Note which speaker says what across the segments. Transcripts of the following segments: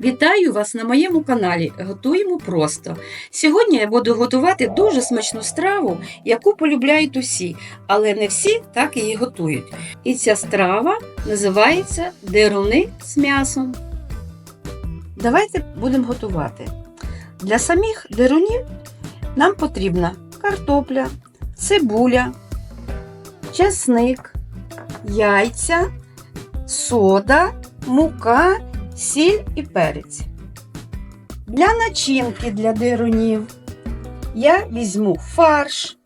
Speaker 1: Вітаю вас на моєму каналі Готуємо просто. Сьогодні я буду готувати дуже смачну страву, яку полюбляють усі, але не всі так її готують. І ця страва називається деруни з м'ясом. Давайте будемо готувати. Для самих дерунів нам потрібна картопля, цибуля, чесник, яйця, сода, мука сіль і перець. Для начинки для дирунів я візьму фарш,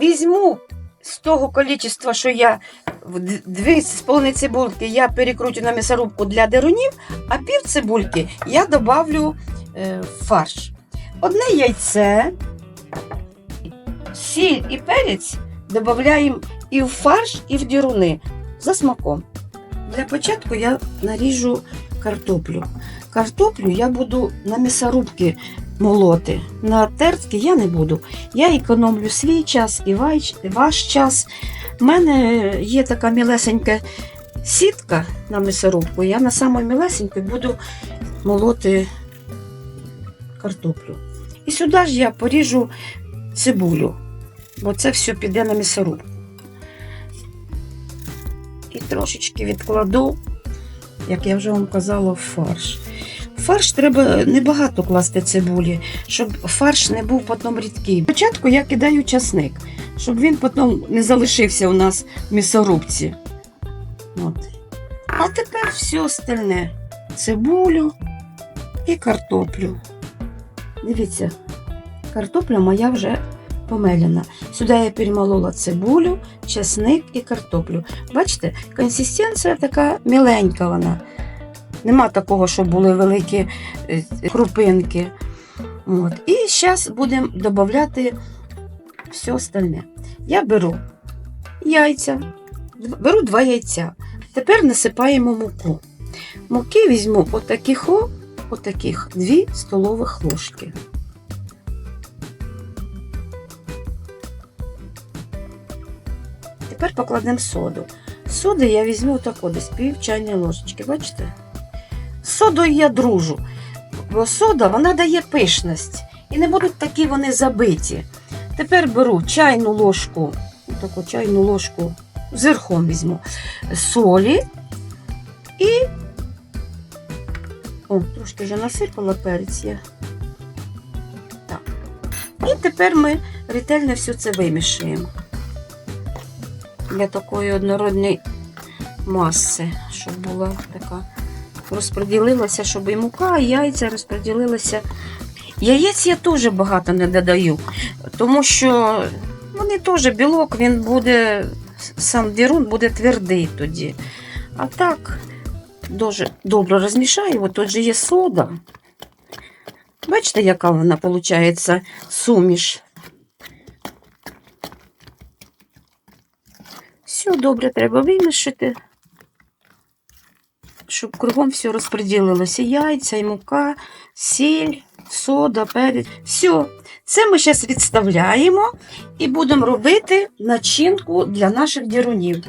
Speaker 1: візьму з того количества, що я дві з половиною цибульки я перекрутю на м'ясорубку для дирунів, а пів цибульки я добавлю е, фарш. Одне яйце, сіль і перець додаємо і в фарш, і в дируни за смаком. Для початку я наріжу картоплю. Картоплю я буду на м'ясорубки молоти. На тертки я не буду. Я економлю свій час і ваш, час. У мене є така мілесенька сітка на м'ясорубку. Я на самій мілесенькій буду молоти картоплю. І сюди ж я поріжу цибулю, бо це все піде на м'ясорубку. І трошечки відкладу як я вже вам казала, в фарш. Фарш треба небагато класти цибулі, щоб фарш не був потім рідкий. Спочатку я кидаю часник, щоб він потім не залишився у нас в м'ясорубці. От. А тепер все остальне. Цибулю і картоплю. Дивіться, картопля моя вже помелена. Сюди я перемолола цибулю, чесник і картоплю. Бачите, консистенція така міленька вона. Нема такого, щоб були великі е, крупинки. От. І зараз будемо додати все остальне. Я беру яйця, беру два яйця. Тепер насипаємо муку. Муки візьму отаких, отаких, дві столових ложки. Тепер покладемо соду. Соди я візьму тако десь пів чайної ложечки, бачите? З содою я дружу, бо сода вона дає пишність. І не будуть такі вони забиті. Тепер беру чайну ложку, таку чайну ложку зверхом візьму солі і. О, трошки вже насипала перець я. Так. І тепер ми ретельно все це вимішуємо для такої однородної маси, щоб була така розподілилася, щоб і мука, і яйця розподілилися. Яєць я теж багато не додаю, тому що вони теж білок, він буде, сам дірун буде твердий тоді. А так, дуже добре розмішаю, от тут же є сода. Бачите, яка вона виходить суміш. Все добре треба вимішати, щоб кругом все розподілилося. Яйця, і мука, сіль, сода, перець. Все. Це ми зараз відставляємо і будемо робити начинку для наших дірунів.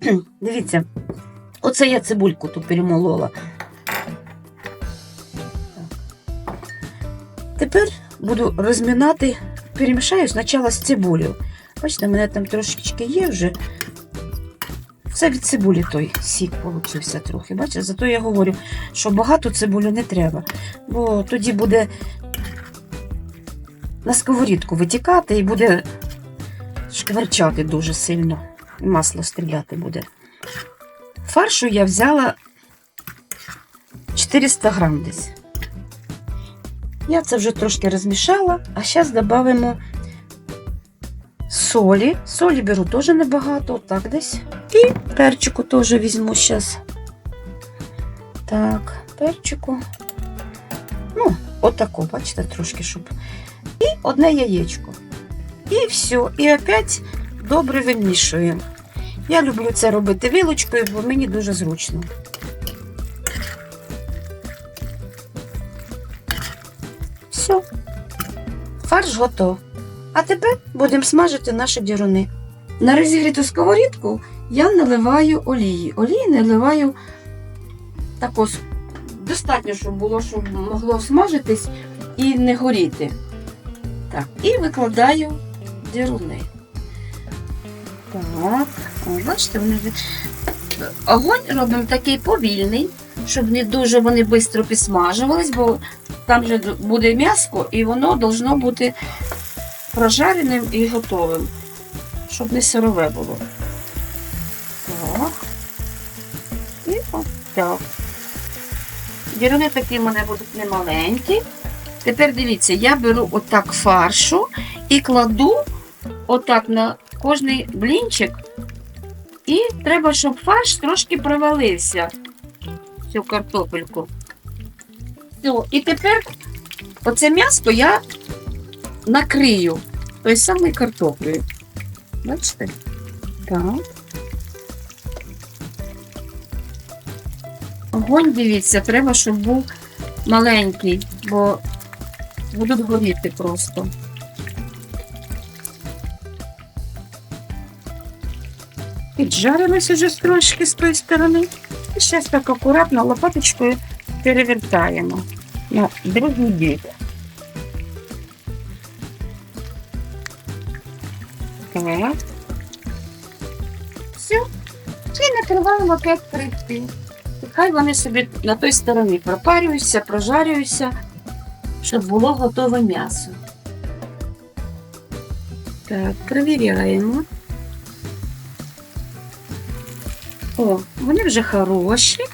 Speaker 1: Дивіться, оце я цибульку тут перемолола. Тепер буду розмінати, перемішаю спочатку з цибулею. Бачите, в мене там трошечки є вже. Це від цибулі той сік получився трохи. Бачите, зато я говорю, що багато цибулі не треба, бо тоді буде на сковорідку витікати і буде шкварчати дуже сильно. Масло стріляти буде. Фаршу я взяла 400 грам десь. Я це вже трошки розмішала, а зараз додамо солі. Солі беру теж небагато, так десь. І перчику теж візьму зараз. Так, перчику. Ну, отако, бачите, трошки, щоб. І одне яєчко. І все. І опять добре вимішуємо. Я люблю це робити вилочкою, бо мені дуже зручно. Все. Фарш готов. А тепер будемо смажити наші діруни. На розігріту сковорідку я наливаю олії. Олії наливаю тако достатньо, щоб було, щоб могло смажитись і не горіти. Так, і викладаю діруни. Так, о, бачите, вони вже. Огонь робимо такий повільний, щоб не дуже вони швидко підсмажувались, бо там же буде м'ясо і воно должно бути прожареним і готовим, щоб не сирове було. Так. І от так. Такі в мене будуть немаленькі. Тепер дивіться, я беру отак фаршу і кладу отак на кожний блінчик. І треба, щоб фарш трошки провалився цю картопельку. Все, і тепер оце м'ясо я накрию той самий картоплею. Бачите? Так. Огонь, дивіться, треба, щоб був маленький, бо будуть горіти просто. Піджарилось уже трошки з тої сторони. І зараз так акуратно лопаточкою перевертаємо на другий бік. Так. Все. І накриваємо опять крити. І Хай вони собі на той стороні пропарюються, прожарюються, щоб було готове м'ясо. Так, перевіряємо. О, вони вже хороші.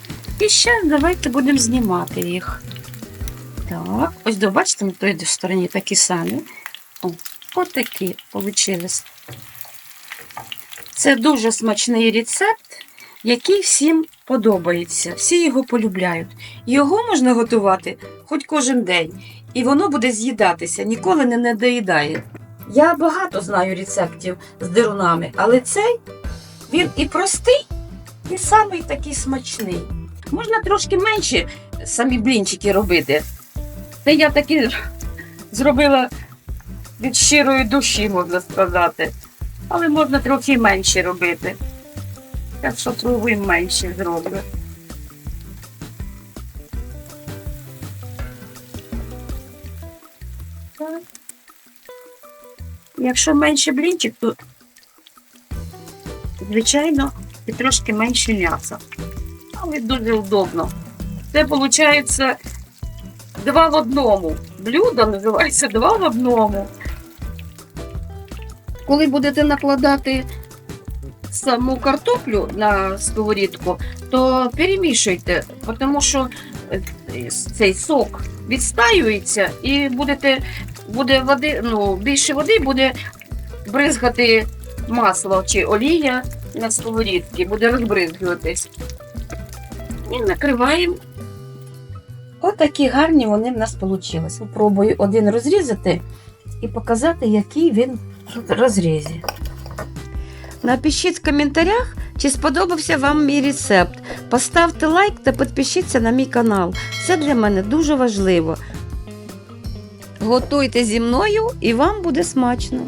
Speaker 1: І ще давайте будемо знімати їх. Так, ось бачите, на той стороні такі самі. О, отакі получились. Це дуже смачний рецепт, який всім подобається. Всі його полюбляють. Його можна готувати хоч кожен день, і воно буде з'їдатися, ніколи не недоїдає. Я багато знаю рецептів з дирунами, але цей він і простий, і самий такий смачний. Можна трошки менше самі блінчики робити. Це я таки зробила від щирої душі, можна сказати. Але можна трохи менше робити. Так що трохи менше. Так. Якщо менше блінчик, то звичайно і трошки менше м'яса. Але дуже удобно. Це виходить два в одному. Блюдо називається два в одному. Коли будете накладати саму картоплю на сковорідку, то перемішуйте, тому що е, цей сок відстаюється і будете, буде води, ну, більше води буде бризгати масло чи олія на сковорідці, буде розбризгуватись. І накриваємо. Отакі гарні вони в нас вийшли. Спробую один розрізати і показати, який він розрізі. Напишіть в коментарях, чи сподобався вам мій рецепт. Поставте лайк та підпишіться на мій канал. Це для мене дуже важливо. Готуйте зі мною і вам буде смачно.